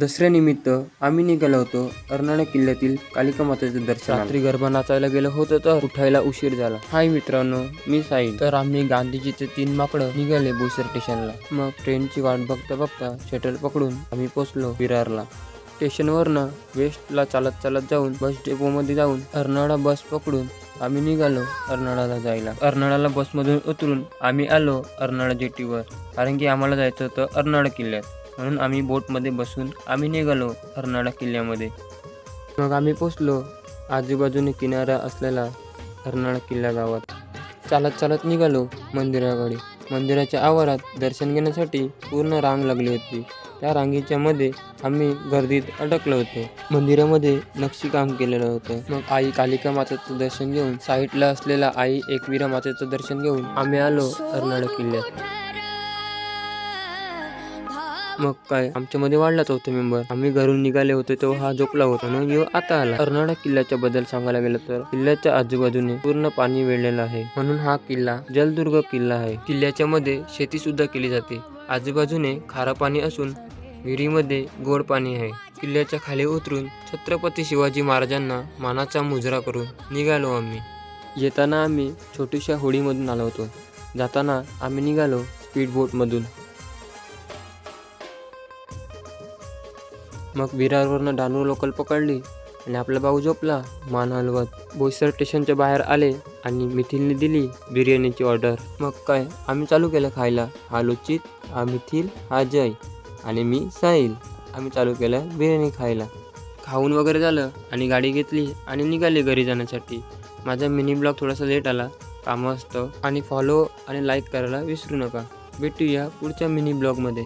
दसऱ्यानिमित्त आम्ही निघालो होतो अर्नाळा किल्ल्यातील कालिका मातेचं दर्शन रात्री गरबा नाचायला गेलो होतो तर उठायला उशीर झाला. हाय मित्रांनो मी साई. तर आम्ही गांधीजीचे तीन माकडं निघाले बोईसर स्टेशनला. मग ट्रेनची वाट बघता बघता शटल पकडून आम्ही पोचलो विरारला. स्टेशनवरनं वेस्टला चालत चालत जाऊन बस डेपोमध्ये जाऊन अर्नाळा बस पकडून आम्ही निघालो अर्नाळाला जायला. अर्नाळाला बसमधून उतरून आम्ही आलो अर्नाळा जेटीवर. कारण की आम्हाला जायचं होतं अर्नाळा किल्ल्यात. म्हणून आम्ही बोटमध्ये बसून आम्ही निघालो अर्नाळा किल्ल्यामध्ये. मग आम्ही पोचलो आजूबाजूने किनारा असलेला अर्नाळा किल्ला गावात. चालत चालत निघालो मंदिराकडे. मंदिराच्या आवारात दर्शन घेण्यासाठी पूर्ण रांग लागली होती. त्या रांगेच्या मध्ये आम्ही गर्दीत अडकलो होतो. मंदिरामध्ये नक्षीकाम केलेलं होतं. मग आई कालिका मातेचं दर्शन घेऊन साईडला असलेला आई एकवीरा मातेचं दर्शन घेऊन आम्ही आलो अर्नाळा किल्ल्यात. मग काय आमच्यामध्ये वाढलाच होता मेंबर आम्ही घरून निघाले होते तेव्हा हा झोपला होता ना यो आता आला. कर्नाटक किल्ल्याच्या बद्दल सांगायला गेलं तर किल्ल्याच्या आजूबाजूने पूर्ण पाणी वेळलेलं आहे. म्हणून हा किल्ला जलदुर्ग किल्ला आहे. किल्ल्याच्या मध्ये शेती सुद्धा केली जाते. आजूबाजूने खारा पाणी असून विहिरीमध्ये गोड पाणी आहे. किल्ल्याच्या खाली उतरून छत्रपती शिवाजी महाराजांना मानाचा मुजरा करून निघालो आम्ही. येताना आम्ही छोट्याशा होडीमधून आलो होतो. जाताना आम्ही निघालो स्पीड मग विरारवरनं डानू लोकल पकडली आणि आपला भाऊ झोपला. मान हलवत बोईसर स्टेशनच्या बाहेर आले आणि मिथिलने दिली बिर्याणीची ऑर्डर. मग काय आम्ही चालू केलं खायला. हा लुचित हा मिथिल हा जय आणि मी साहिल. आम्ही चालू केलं बिर्याणी खायला. खाऊन वगैरे झालं आणि गाडी घेतली आणि निघाली घरी जाण्यासाठी. माझा मिनी ब्लॉग थोडासा लेट आला. कामं असतं आणि फॉलो आणि लाईक करायला विसरू नका. भेटूया पुढच्या मिनी ब्लॉगमध्ये.